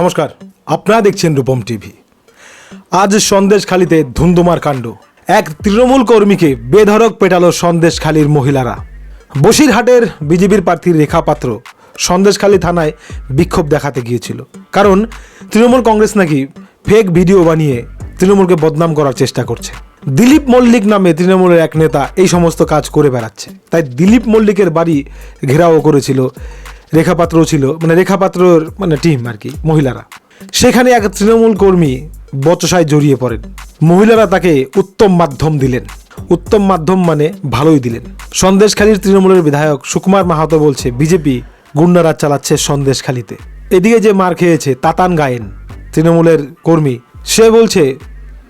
নমস্কার, আপনারা দেখছেন রূপম টিভি। আজ সন্দেশখালিতে ধুন্দুমার কাণ্ড। এক তৃণমূল কর্মীকে বেধড়ক পেটালো সন্দেশখালীর মহিলারা। বসিরহাটের বিজেপির প্রার্থী রেখা পাত্র সন্দেশখালী থানায় বিক্ষোভ দেখাতে গিয়েছিল। কারণ তৃণমূল কংগ্রেস নাকি ফেক ভিডিও বানিয়ে তৃণমূলকে বদনাম করার চেষ্টা করছে। দিলীপ মল্লিক নামে তৃণমূলের এক নেতা এই সমস্ত কাজ করে বেড়াচ্ছে। তাই দিলীপ মল্লিকের বাড়ি ঘেরাও করেছিল রেখাপাত্রও ছিল মানে রেখাপাত্রর মানে টিম আর কি, মহিলারা। সেখানে এক তৃণমূল কর্মী বচসায় জড়িয়ে পড়েন। মহিলারা তাকে উত্তম মাধ্যম দিলেন। উত্তম মাধ্যম মানে ভালোই দিলেন। সন্দেশখালীর তৃণমূলের বিধায়ক সুকুমার মাহাতো বলছে, বিজেপি গুন্ডারাজ চালাচ্ছে সন্দেশখালীতে। এদিকে যে মার খেয়েছে তাতান গায়েন, তৃণমূলের কর্মী, সে বলছে,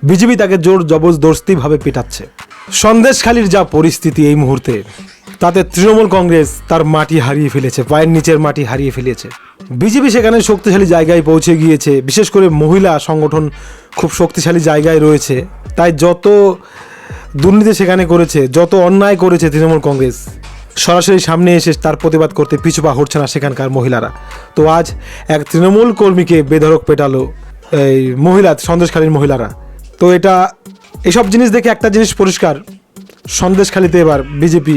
বিজেপি তাকে জোর জবরদস্তিভাবে পেটাচ্ছে। সন্দেশখালীর যা পরিস্থিতি এই মুহূর্তে তাতে তৃণমূল কংগ্রেস তার মাটি হারিয়ে ফেলেছে, পায়ের নিচের মাটি হারিয়ে ফেলেছে। বিজেপি সেখানে শক্তিশালী জায়গায় পৌঁছে গিয়েছে, বিশেষ করে মহিলা সংগঠন খুব শক্তিশালী জায়গায় রয়েছে। তাই যত দুর্নীতি সেখানে করেছে, যত অন্যায় করেছে তৃণমূল কংগ্রেস, সরাসরি সামনে এসে তার প্রতিবাদ করতে পিছুপা হচ্ছে না সেখানকার মহিলারা। তো আজ এক তৃণমূল কর্মীকে বেধড়ক পেটালো এই মহিলা, সন্দেশখালীর মহিলারা। তো এটা, এসব জিনিস দেখে একটা জিনিস পরিষ্কার, সন্দেশখালীতে এবার বিজেপি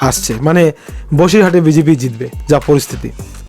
আসছে। মানে বসিরহাটে বিজেপি জিতবে যা পরিস্থিতি।